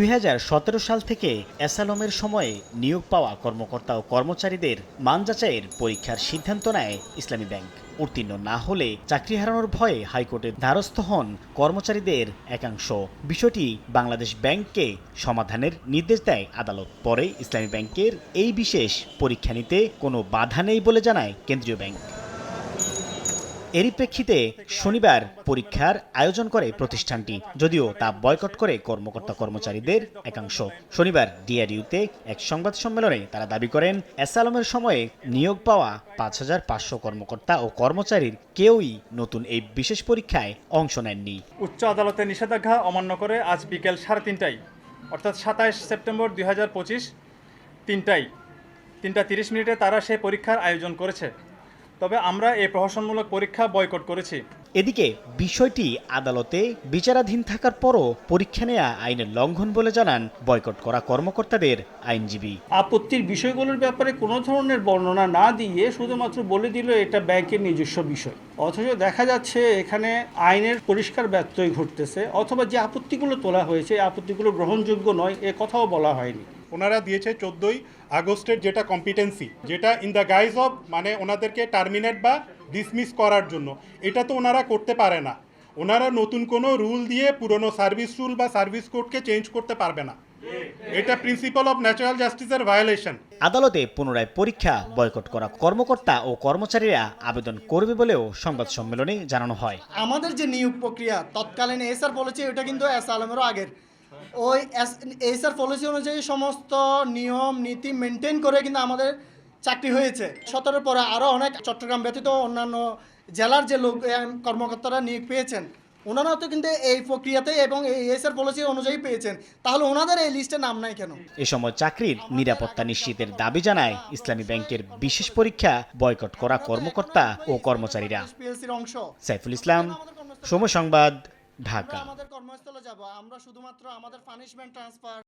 দুই হাজার সতেরো সাল থেকে অ্যাসালমের সময়ে নিয়োগ পাওয়া কর্মকর্তা ও কর্মচারীদের মান যাচাইয়ের পরীক্ষার সিদ্ধান্ত নেয় ইসলামী ব্যাংক। উত্তীর্ণ না হলে চাকরি হারানোর ভয়ে হাইকোর্টের দ্বারস্থ হন কর্মচারীদের একাংশ। বিষয়টি বাংলাদেশ ব্যাংককে সমাধানের নির্দেশ দেয় আদালত। পরে ইসলামী ব্যাংকের এই বিশেষ পরীক্ষা নিতে কোনো বাধা নেই বলে জানায় কেন্দ্রীয় ব্যাংক। এরই প্রেক্ষিতে শনিবার পরীক্ষার আয়োজন করে প্রতিষ্ঠানটি, যদিও তা বয়কট করে কর্মকর্তা কর্মচারীদের একাংশ। শনিবার ডিআরইউতে এক সংবাদ সম্মেলনে তারা দাবি করেন, অ্যাসালমের সময়ে নিয়োগ পাওয়া পাঁচ হাজার পাঁচশো কর্মকর্তা ও কর্মচারীর কেউই নতুন এই বিশেষ পরীক্ষায় অংশ নেননি। উচ্চ আদালতের নিষেধাজ্ঞা অমান্য করে আজ বিকেল সাড়ে তিনটায়, অর্থাৎ সাতাশ সেপ্টেম্বর দুই হাজার পঁচিশ তিনটায়। তিনটা তিরিশ মিনিটে তারা সেই পরীক্ষার আয়োজন করেছে। তবে আমরা এই প্রহসনমূলক পরীক্ষা বয়কট করেছি। এদিকে বিষয়টি আদালতে বিচারাধীন থাকার পরও পরীক্ষা নেয়া আইনের লঙ্ঘন বলে জানান বয়কট করা কর্মকর্তাদের আইনজীবী। আপত্তির বিষয়গুলোর ব্যাপারে কোনো ধরনের বর্ণনা না দিয়ে শুধুমাত্র বলে দিল এটা ব্যাংকের নিজস্ব বিষয়। অথচ দেখা যাচ্ছে এখানে আইনের পরিষ্কার ব্যত্যয় ঘটতেছে অথবা যে আপত্তিগুলো তোলা হয়েছে আপত্তিগুলো গ্রহণযোগ্য নয় এ কথাও বলা হয়নি। ওনারা দিয়েছে চোদ্দোই আগস্টের যেটা কম্পিটেন্সি যেটা ইন দ্য গাইজ অফ মানে ওনাদেরকে টার্মিনেট বা ডিসমিস করার জন্য। এটা তো ওনারা করতে পারে না। ওনারা নতুন কোনো রুল দিয়ে পুরনো সার্ভিস রুল বা সার্ভিস কোডকে চেঞ্জ করতে পারবে না। এটা প্রিন্সিপাল অফ ন্যাচারাল জাস্টিসের ভায়োলেশন আদালতে পুনরায় পরীক্ষা বয়কট করা কর্মকর্তা ও কর্মচারীরা আবেদন করবে বলেও সংবাদ সম্মেলনে জানানো হয়। আমাদের যে নিয়োগ প্রক্রিয়া তৎকালীন এসআর বলেছে এটা কিন্তু এস আলমেরও আগের। ওই এসআর পলিসি অনুযায়ী সমস্ত নিয়ম নীতি মেনটেন করে কিন্তু আমাদের চাকরি হয়েছে। সতেরোর পরে আরও অনেক চট্টগ্রাম ব্যতীত অন্যান্য জেলার যে লোক কর্মকর্তারা নিয়োগ পেয়েছেন ওনারাও তো কিন্তু এই প্রক্রিয়াতে এবং এই এসআর পলিসি অনুযায়ী পেয়েছেন। তাহলে ওনাদের এই লিস্টে নাম নাই কেন? এ সময় চাকরির নিরাপত্তা নিশ্চিতের দাবি জানায় ইসলামী ব্যাংকের বিশেষ পরীক্ষা বয়কট করা কর্মকর্তা ও কর্মচারীরা। সাইফুল ইসলাম সময় সংবাদ ঢাকা। আমাদের কর্মস্থলে যাব। আমরা শুধুমাত্র আমাদের পানিশমেন্ট ট্রান্সফার